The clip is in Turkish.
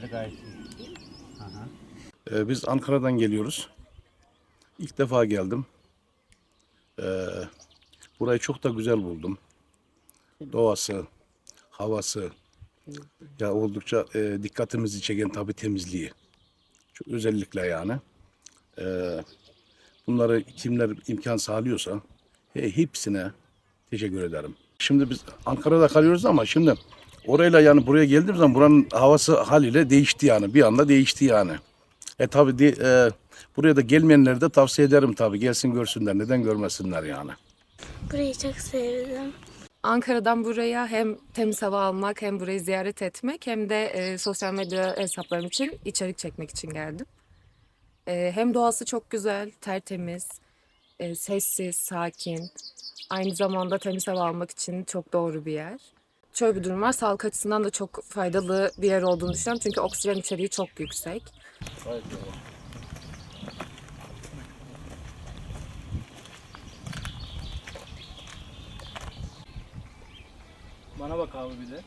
gayet iyi. Aha. Ee, biz Ankara'dan geliyoruz. İlk defa geldim. Ee, burayı çok da güzel buldum. Doğası, havası, ya oldukça e, dikkatimizi çeken tabii temizliği. Çok özellikle yani. Ee, bunları kimler imkan sağlıyorsa he, hepsine teşekkür ederim. Şimdi biz Ankara'da kalıyoruz ama şimdi orayla yani buraya geldiğim zaman buranın havası haliyle değişti yani. Bir anda değişti yani. E tabi de, e, buraya da gelmeyenleri de tavsiye ederim tabi. Gelsin görsünler. Neden görmesinler yani. Burayı çok sevdim. Ankara'dan buraya hem temiz hava almak hem burayı ziyaret etmek hem de e, sosyal medya hesaplarım için içerik çekmek için geldim. E, hem doğası çok güzel, tertemiz, e, sessiz, sakin. Aynı zamanda temiz hava almak için çok doğru bir yer. Şöyle bir durum var, sağlık açısından da çok faydalı bir yer olduğunu düşünüyorum. Çünkü oksijen içeriği çok yüksek. Bana bak abi bir de.